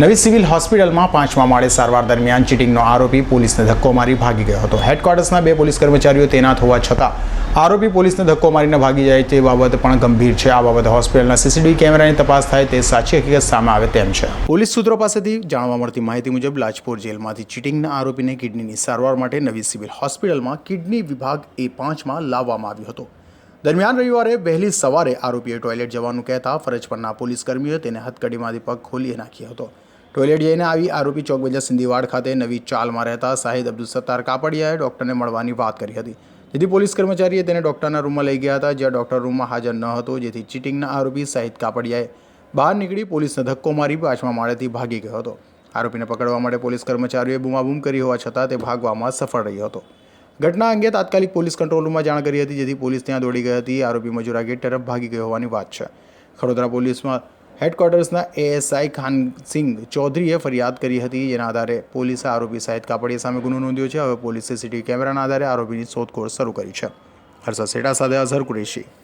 નવી સિવિલ હોસ્પિટલમાં પાંચમા માળે સારવાર દરમિયાન ચીટિંગનો આરોપી પોલીસને ધક્કો મારી ભાગી ગયો હતો. હેડક્વાર્ટર્સના બે પોલીસ કર્મચારીઓ તૈનાત હોવા છતાં આરોપી પોલીસને ધક્કો મારીને ભાગી જાય તે બાબત પણ ગંભીર છે. આ બાબતે હોસ્પિટલના સીસીટીવી કેમેરાની તપાસ થાય તે સાચી હકીકત સામે આવે તેમ છે. પોલીસ સૂત્રો પાસેથી જાણવા મળતી માહિતી મુજબ લાજપોર જેલમાંથી ચીટિંગના આરોપીને કિડનીની સારવાર માટે નવી સિવિલ હોસ્પિટલમાં કિડની વિભાગ એ પાંચમાં લાવવામાં આવ્યો હતો. દરમિયાન રવિવારે વહેલી સવારે આરોપીએ ટોયલેટ જવાનું કહેતા ફરજ પરના પોલીસ કર્મીઓએ તેને હથકડીમાંથી પગ ખોલી નાખ્યો હતો. ટોયલેટ જઈને આવી. આરોપી ચોક બજાર સિંધીવાડ ખાતે નવી ચાલમાં રહેતા શાહિદ અબ્દુલ સત્તાર કાપડિયાએ ડૉક્ટરને મળવાની વાત કરી હતી. જેથી પોલીસ કર્મચારીએ તેને ડૉક્ટરના રૂમમાં લઈ ગયા હતા, જ્યાં ડૉક્ટર રૂમમાં હાજર ન હતો. જેથી ચીટિંગના આરોપી શાહિદ કાપડિયાએ બહાર નીકળી પોલીસને ધક્કો મારી પાંચમા માળેથી ભાગી ગયો હતો. આરોપીને પકડવા માટે પોલીસ કર્મચારીઓએ બૂમાબૂમ કરી હોવા છતાં તે ભાગવામાં સફળ રહ્યો હતો. ઘટના અંગે તાત્કાલિક પોલીસ કંટ્રોલ રૂમમાં જાણ કરી હતી, જેથી પોલીસ ત્યાં દોડી ગઈ હતી. આરોપી મજૂરા ગેટ તરફ ભાગી ગયો હોવાની વાત છે. ખડોદરા પોલીસમાં હેડક્વાર્ટર્સના એએસઆઈ ખાનસિંહ ચૌધરીએ ફરિયાદ કરી હતી, જેના આધારે પોલીસે આરોપી સાહિદ કાપડિયા સામે ગુનો નોંધ્યો છે. હવે પોલીસે સીસીટીવી કેમેરાના આધારે આરોપીની શોધખોળ શરૂ કરી છે. હર્ષદ સેટા સાથે અઝહર કુરેશી.